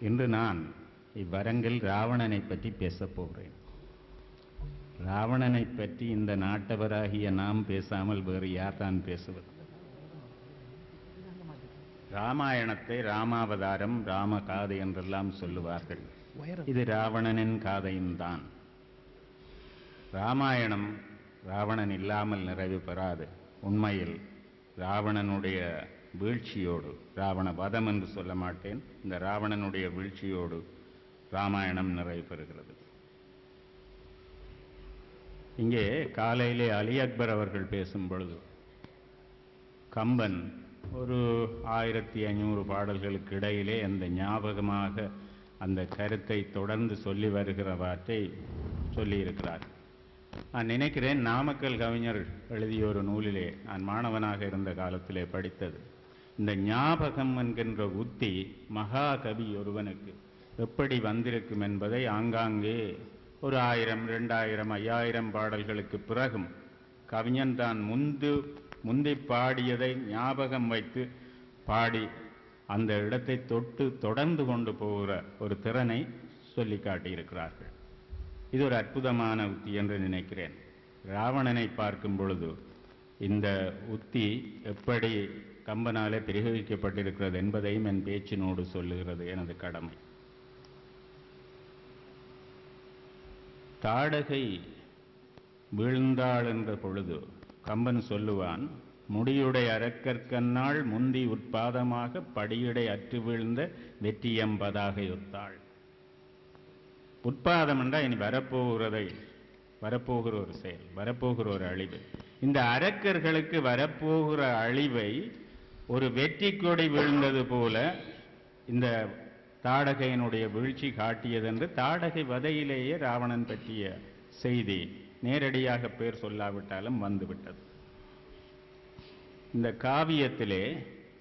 இன்று நான் இவ்வரங்கில் ராவணனை பற்றி பேசப் போகிறேன். ராவணனை பற்றி இந்த நாட்டவராகிய நாம் பேசாமல் வேறு யார் தான் பேசுவது? ராமாயணத்தை ராமாவதாரம் ராம காதை என்றெல்லாம் சொல்லுவார்கள். இது ராவணனின் காதையும் தான். ராமாயணம் ராவணன் இல்லாமல் நிறைவு பெறாது. உண்மையில் ராவணனுடைய வீழ்ச்சியோடு ராவண வதம் என்று சொல்ல மாட்டேன். இந்த ராவணனுடைய வீழ்ச்சியோடு ராமாயணம் நிறைவு பெறுகிறது. இங்கே காலையிலே அலி அக்பர் அவர்கள் பேசும் பொழுது கம்பன் ஒரு ஆயிரத்தி ஐநூறு பாடல்களுக்கு இடையிலே அந்த ஞாபகமாக அந்த கருத்தை தொடர்ந்து சொல்லி வருகிறவற்றை சொல்லியிருக்கிறார். நான் நினைக்கிறேன் நாமக்கல் கவிஞர் எழுதிய ஒரு நூலிலே நான் மாணவனாக இருந்த காலத்திலே படித்தது. இந்த ஞாபகம் என்கின்ற உத்தி மகாகவி ஒருவனுக்கு எப்படி வந்திருக்கும் என்பதை ஆங்காங்கே ஒரு ஆயிரம் ரெண்டாயிரம் ஐயாயிரம் பாடல்களுக்கு பிறகும் கவிஞன் தான் முந்து முந்தி பாடியதை ஞாபகம் வைத்து பாடி அந்த இடத்தை தொட்டு தொடர்ந்து கொண்டு போகிற ஒரு திறனை சொல்லி காட்டியிருக்கிறார்கள். இது ஒரு அற்புதமான உத்தி என்று நினைக்கிறேன். ராவணனை பார்க்கும் பொழுது இந்த உத்தி எப்படி கம்பனாலே பிரயோகிக்கப்பட்டிருக்கிறது என்பதையும் என் பேச்சினோடு சொல்லுகிறது எனது கடமை. தாடகை வீழ்ந்தாள் என்ற பொழுது கம்பன் சொல்லுவான் முடியுடை அரக்கற்கண்ணாள் முந்தி உட்பாதமாக படியுடை அற்று வீழ்ந்த வெற்றியம்பதாக ஒத்தாள் உட்பாதம் என்றால் இனி வரப்போகிறதை வரப்போகிற ஒரு செயல் வரப்போகிற ஒரு அழிவு. இந்த அரக்கர்களுக்கு வரப்போகிற அழிவை ஒரு வெற்றி கொடி விழுந்தது போல இந்த தாடகையினுடைய வீழ்ச்சி காட்டியதென்று தாடகை வதையிலேயே ராவணன் பற்றிய செய்தி நேரடியாக பேர் சொல்லாவிட்டாலும் வந்துவிட்டது. இந்த காவியத்திலே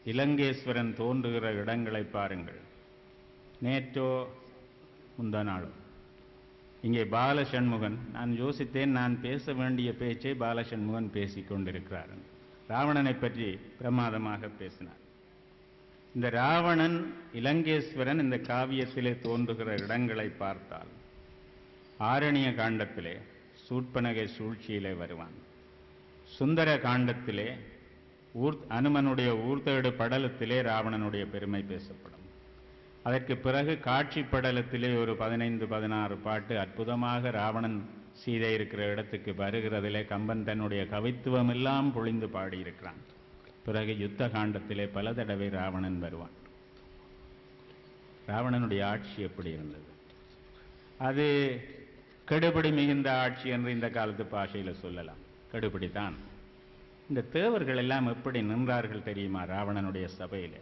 இலங்கேஸ்வரன் தோன்றுகிற இடங்களை பாருங்கள். நேற்றோ முந்த நாளும் இங்கே பாலசண்முகன் நான் யோசித்தேன் நான் பேச வேண்டிய பேச்சை பாலசண்முகன் பேசிக் கொண்டிருக்கிறார்கள் ராவணனை பற்றி பிரமாதமாக பேசினார். இந்த ராவணன் இலங்கேஸ்வரன் இந்த காவியத்திலே தோன்றுகிற இடங்களை பார்த்தால் ஆரணிய காண்டத்திலே சூட்பனகை சூழ்ச்சியிலே வருவான். சுந்தர காண்டத்திலே ஊர் அனுமனுடைய ஊர்தேடு படலத்திலே ராவணனுடைய பெருமை பேசப்படும். அதற்கு பிறகு காட்சி படலத்திலே ஒரு பதினைந்து பதினாறு பாட்டு அற்புதமாக ராவணன் சீதை இருக்கிற இடத்துக்கு வருகிறதிலே கம்பன் தன்னுடைய கவித்துவம் எல்லாம் பொழிந்து பாடியிருக்கிறான். பிறகு யுத்த காண்டத்திலே பல தடவை ராவணன் வருவான். ராவணனுடைய ஆட்சி எப்படி இருந்தது? அது கெடுபடி மிகுந்த ஆட்சி என்று இந்த காலத்து பாஷையில் சொல்லலாம். கெடுபடி தான் இந்த தேவர்கள் எல்லாம் எப்படி நின்றார்கள் தெரியுமா ராவணனுடைய சபையில்?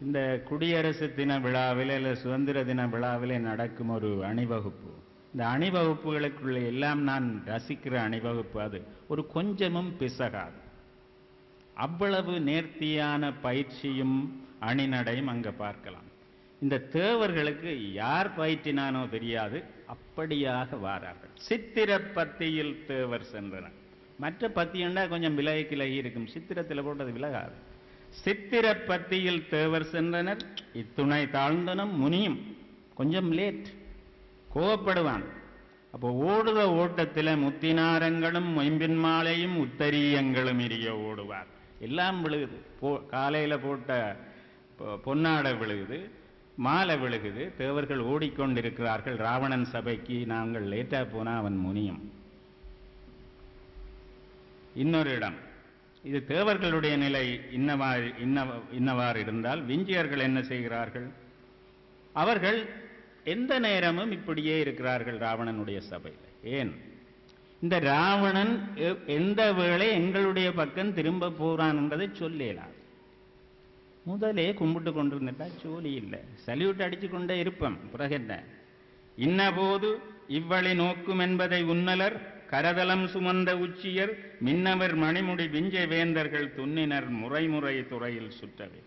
இந்த குடியரசு தின விழாவில் இல்லை சுதந்திர தின விழாவிலே நடக்கும் ஒரு அணிவகுப்பு. இந்த அணிவகுப்புகளுக்குள்ள எல்லாம் நான் ரசிக்கிற அணிவகுப்பு அது. ஒரு கொஞ்சமும் பிசகாது. அவ்வளவு நேர்த்தியான பயிற்சியும் அணிநடையும் அங்கே பார்க்கலாம். இந்த தேவர்களுக்கு யார் பயிற்றினானோ தெரியாது. அப்படியாக வாரார்கள். சித்திர பத்தியில் தேவர் சென்றனர். மற்ற பத்தியண்டா கொஞ்சம் விலகி இருக்கும். சித்திரத்தில் போட்டது விலகாது. சித்திர பத்தியில் தேவர் சென்றனர். இத்துணை தாழ்ந்தனும் முனியும். கொஞ்சம் லேட். கோவப்படுவான். அப்போ ஓடுத ஓட்டத்தில் முத்தினாரங்களும் மொயம்பின் மாலையும் உத்தரியங்களும் இரிய ஓடுவார். எல்லாம் விழுகுது. போ காலையில் போட்ட பொன்னாடை விழுகுது மாலை விழுகுது தேவர்கள் ஓடிக்கொண்டிருக்கிறார்கள் ராவணன் சபைக்கு நாங்கள் லேட்டாக போனால் அவன் முனியும். இன்னொரு இடம். இது தேவர்களுடைய நிலை இன்னவாறு இன்ன இன்னவாறு இருந்தால் விஞ்சியர்கள் என்ன செய்கிறார்கள்? அவர்கள் எந்த நேரமும் இப்படியே இருக்கிறார்கள் ராவணனுடைய சபையில். ஏன்? இந்த ராவணன் எந்த வேளை எங்களுடைய பக்கம் திரும்ப போறான் என்பதை சொல்லலாம். முதலே கும்பிட்டு கொண்டிருந்துட்டா சோழி இல்லை. சல்யூட் அடிச்சு கொண்டே இருப்போம். பிறகு என்ன? இன்னபோது இவ்வழி நோக்கும் என்பதை உன்னலர் கரதலம் சுமந்த உச்சியர் மின்னவர் மணிமுடி விஞ்சை வேந்தர்கள் துண்ணினர் முறைமுறை துறையில் சுற்றவே.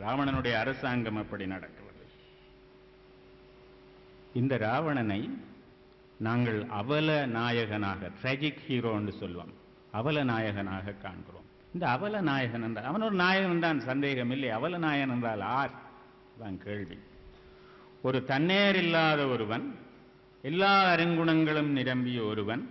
ராவணனுடைய அரசாங்கம் அப்படி நடக்கும். இந்த ராவணனை நாங்கள் அவல நாயகனாக ட்ராஜிக் ஹீரோ என்று சொல்லுவோம். அவல நாயகனாக காண்கிறோம். இந்த அவல நாயகன் என்றால் அவன் ஒரு நாயகன் தான் சந்தேகம் இல்லை. அவல நாயகன் என்றால் ஆர்? தான் கேள்வி. ஒரு தன்னேர் இல்லாத ஒருவன் எல்லா அருங்குணங்களும் நிரம்பிய ஒருவன்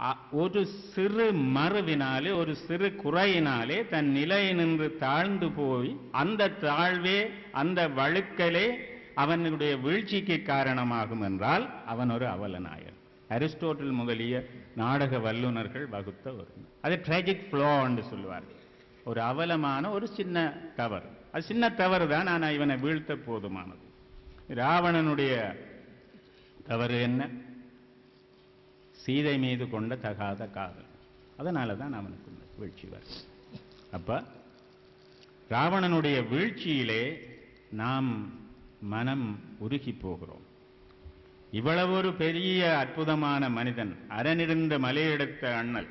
அ- ஒரு சிறு மறுவினாலே ஒரு சிறு குறையினாலே தன் நிலை நின்று தாழ்ந்து போய் அந்த தாழ்வே அந்த வழுக்கலே அவனுடைய வீழ்ச்சிக்கு காரணமாகும் என்றால் அவன் ஒரு அவலநாயகன். அரிஸ்டோட்டில் முதலிய நாடக வல்லுனர்கள் வகுத்த ஒரு அது ட்ராஜிக் ஃப்ளோ என்று ஒரு அவலமான ஒரு சின்ன தவறு. அது சின்ன தவறு தான் ஆனால் இவனை வீழ்த்த போதுமானது. ராவணனுடைய தவறு என்ன? சீதை மீது கொண்ட தகாத காதல். அதனால தான் அவனுக்கு வீழ்ச்சி வரும் அப்போ ராவணனுடைய வீழ்ச்சியிலே நாம் மனம் உருகி போகிறோம். இவ்வளவு ஒரு பெரிய அற்புதமான மனிதன் அறனிருந்த மலையெடுத்த அண்ணல்.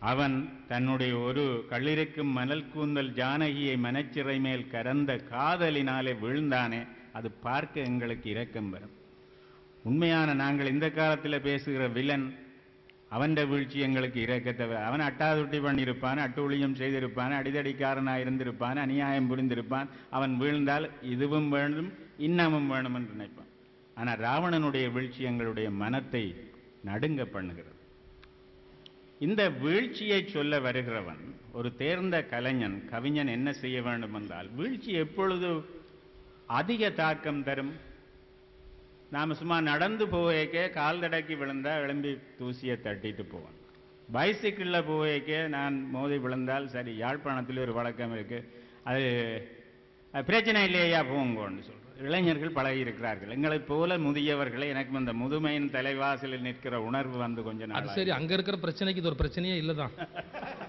அவன் தன்னுடைய ஒரு கள்ளிருக்கும் மணல் கூந்தல் ஜானகியை மனச்சிறை மேல் கரந்த காதலினாலே விழுந்தானே அது பார்க்க எங்களுக்கு இரக்கம் வரும். உண்மையான நாங்கள் இந்த காலத்தில் பேசுகிற வில்லன் அவன் வீழ்ச்சி எங்களுக்கு இறக்கத்தவை அவன் அட்டாதுட்டி பண்ணியிருப்பான் அட்டூழியம் செய்திருப்பான் அடிதடிக்காரனாக இருந்திருப்பான் அநியாயம் புரிந்திருப்பான் அவன் வீழ்ந்தால் இதுவும் வேணும் இன்னமும் வேணும் என்று நினைப்பான். ஆனால் ராவணனுடைய வீழ்ச்சி எங்களுடைய மனத்தை நடுங்க பண்ணுகிறது. இந்த வீழ்ச்சியை சொல்ல வருகிறவன் ஒரு தேர்ந்த கலைஞன் கவிஞன் என்ன செய்ய வேண்டும் என்றால் வீழ்ச்சி எப்பொழுது அதிக தாக்கம் தரும்? நாம சும்மா நடந்து போவேக்க கால் தடக்கி விழுந்தா எழும்பி தூசியை தட்டிட்டு போவேன் பைசிக்கிளில் போவேக்க நான் மோதி விழுந்தால் சரி யாழ்ப்பாணத்தில் ஒரு வழக்கம் இருக்கு. அது பிரச்சனை இல்லையா போங்கன்னு சொல்றோம். இளைஞர்கள் பழகி இருக்கிறார்கள். எங்களைப் போல முதியவர்களை எனக்கு இந்த முதுமையின் தலைவாசலில் நிற்கிற உணர்வு வந்து கொஞ்ச அது நாள் சரி அங்க இருக்கிற பிரச்சனைக்கு இது ஒரு பிரச்சனையே இல்லதான்.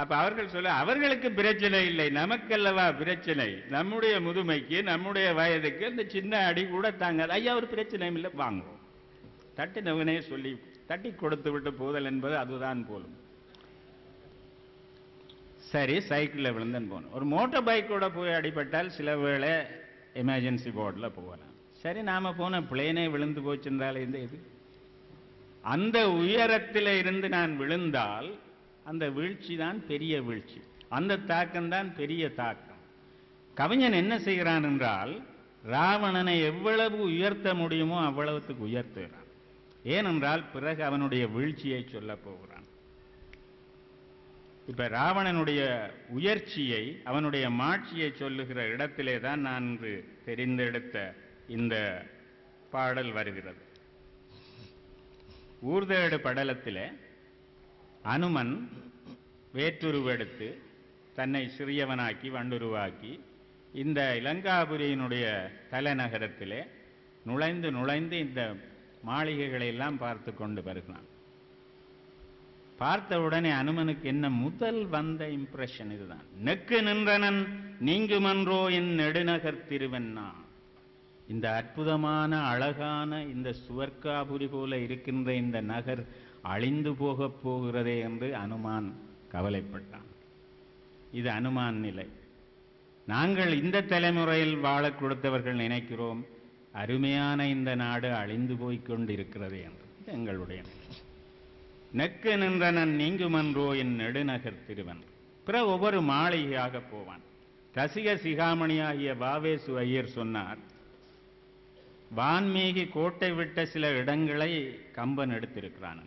அப்போ அவர்கள் சொல்ல அவர்களுக்கு பிரச்சனை இல்லை நமக்கல்லவா பிரச்சனை. நம்முடைய முதுமைக்கு நம்முடைய வயதுக்கு இந்த சின்ன அடி கூட தாங்காது. ஐயா ஒரு பிரச்சனையும் இல்லை வாங்குவோம் தட்டினவனே சொல்லி தட்டி கொடுத்து விட்டு போதல் என்பது அதுதான் போலும். சரி சைக்கிளில் விழுந்தன் போகணும் ஒரு மோட்டார் பைக்கோட போய் அடிபட்டால் சில வேளை எமர்ஜென்சி போர்டில் போகலாம். சரி நாம போன பிளேனே விழுந்து போச்சிருந்தாலே இந்த இது அந்த உயரத்தில் இருந்து நான் விழுந்தால் அந்த வீழ்ச்சி தான் பெரிய வீழ்ச்சி. அந்த தாக்கம் தான் பெரிய தாக்கம். கவிஞன் என்ன செய்கிறான் என்றால் ராவணனை எவ்வளவு உயர்த்த முடியுமோ அவ்வளவுக்கு உயர்த்துகிறான். ஏனென்றால் பிறகு அவனுடைய வீழ்ச்சியை சொல்லப் போகிறான். இப்ப ராவணனுடைய உயர்ச்சியை அவனுடைய மாட்சியை சொல்லுகிற இடத்திலே தான் நான் இன்று தெரிந்தெடுத்த இந்த பாடல் வருகிறது. ஊர்தேடு படலத்திலே அனுமன் வேற்றுருவெடுத்து தன்னை சிறியவனாக்கி வண்டுருவாக்கி இந்த இலங்காபுரியினுடைய தலைநகரத்திலே நுழைந்து நுழைந்து இந்த மாளிகைகளை எல்லாம் பார்த்து கொண்டு வருகிறான். பார்த்த உடனே அனுமனுக்கு என்ன முதல் வந்த இம்ப்ரெஷன் இதுதான். நெக்கு நின்றனன் நீங்குமன்றோ என் நெடுநகர் திருவெண்ணா? இந்த அற்புதமான அழகான இந்த சுவர்க்காபுரி போல இருக்கின்ற இந்த நகர் அழிந்து போகப் போகிறதே என்று அனுமான் கவலைப்பட்டான். இது அனுமான் நிலை. நாங்கள் இந்த தலைமுறையில் வாழக் கொடுத்தவர்கள் நினைக்கிறோம் அருமையான இந்த நாடு அழிந்து போய்க் கொண்டிருக்கிறது என்று. எங்களுடைய நிலை. நெக்கு நின்றனன் நீங்குமன்றோ என் நெடுநகர் திருவன் பிற ஒவ்வொரு மாளிகையாக போவான். ரசிக சிகாமணியாகிய பாவேசு ஐயர் சொன்னார் வான்மீகி கோட்டை விட்ட சில இடங்களை கம்பன் எடுத்திருக்கிறான்